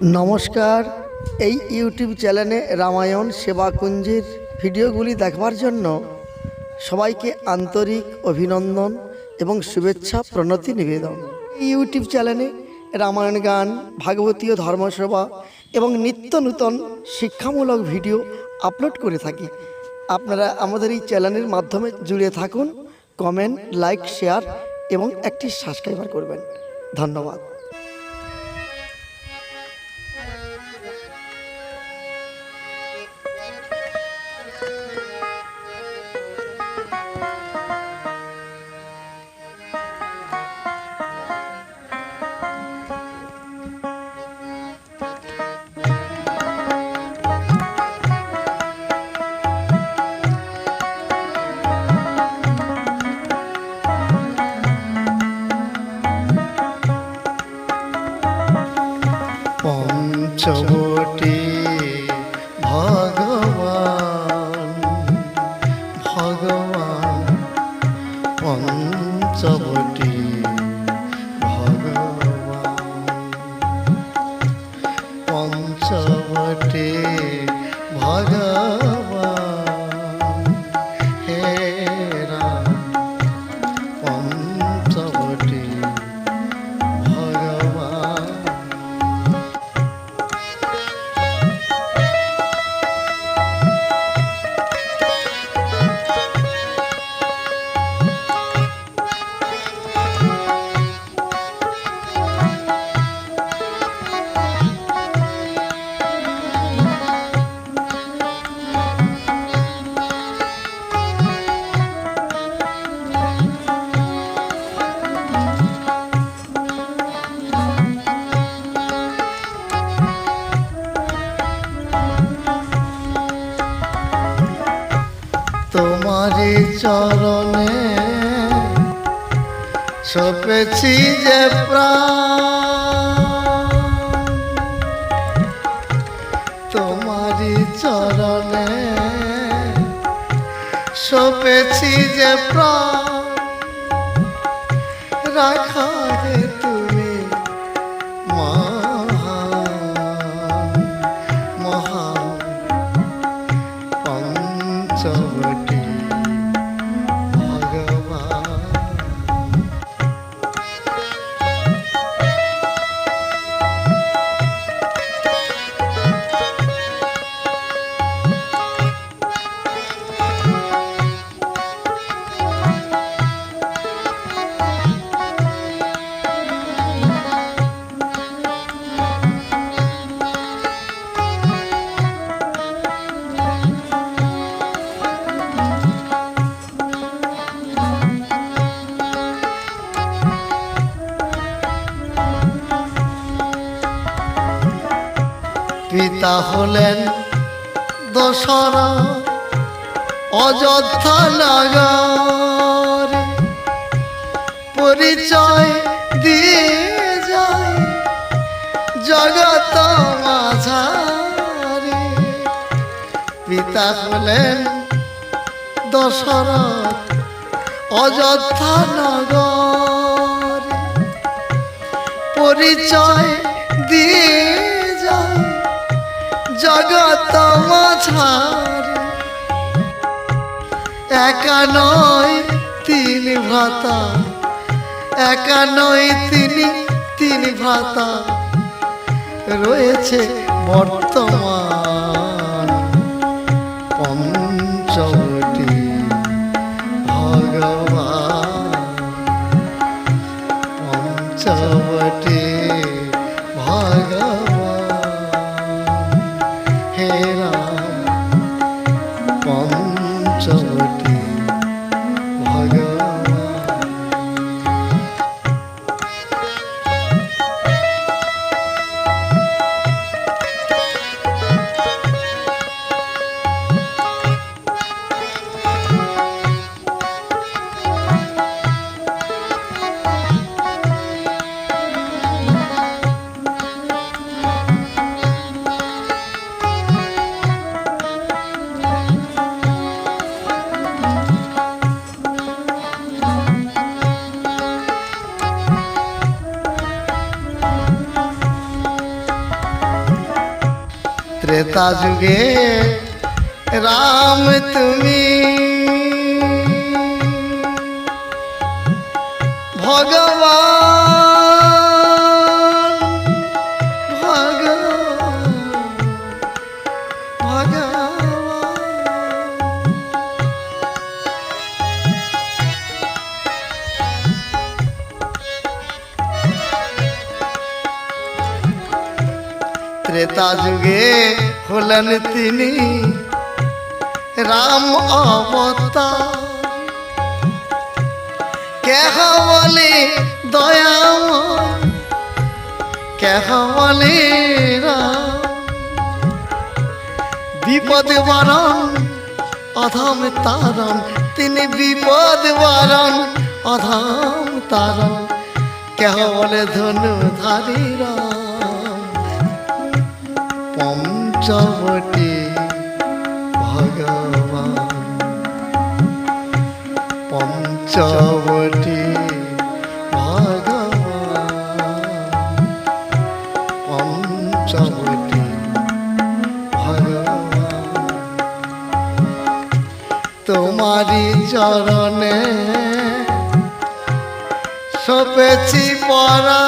নমস্কার, এই ইউটিউব চ্যানেলে রামায়ণ সেবাকুঞ্জের ভিডিওগুলি দেখবার জন্য সবাইকে আন্তরিক অভিনন্দন এবং শুভেচ্ছা প্রণতি নিবেদন। ইউটিউব চ্যানেলে রামায়ণ গান, ভাগবতীয় ধর্মসভা এবং নিত্য নূতন শিক্ষামূলক ভিডিও আপলোড করে থাকি। আপনারা আমাদের এই চ্যানেলের মাধ্যমে জুড়ে থাকুন, কমেন্ট, লাইক, শেয়ার এবং একটি সাবস্ক্রাইবার করবেন। ধন্যবাদ। পঞ্চবটী ভগবান ভগবান পঞ্চবটী ভগবান পঞ্চবটী চরণে সপেছি যে তোমারি চরণে সপেছি যে রাখা তুমি মহান মহান পঞ্চবটী। পিতা হলেন দশরা অযোধ্যা নগর। পরিচয় দিয়ে যায় জগত মাঝারে। পিতা হলেন দশরথ অযোধ্যা নগর। পরিচয় দিয়ে জগত মাছার একা নয় তিনি ভাতা। একা নয় তিনি তিনি ভাতা। রয়েছে বর্তমান ত্রেতা যুগে রাম তুমি। ভগবান ত্রেতা যুগে হলেন তিনি। রাম অবতার। কেহ বলে দয়া কেহ বলে বিপদ বারণ, অধম তারণ। তিনি বিপদ বারণ, অধম তারণ। কেহ বলে ধনু ধারী রাম। পঞ্চবটী ভগবান। পঞ্চবটী তোমারি চরণে সপেছি পরা।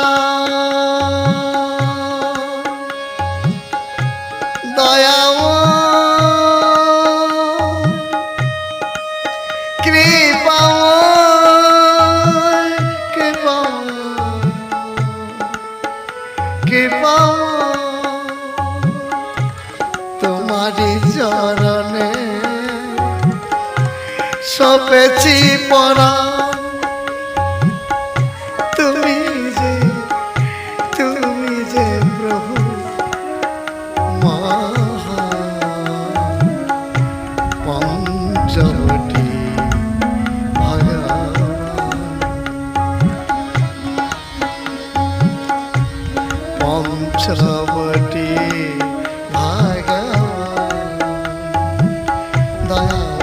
কৃপাম তোমারি চরণে সপেছি পরা পঞ্চবটী ভগবান পঞ্চবটী ভগবান দয়াময়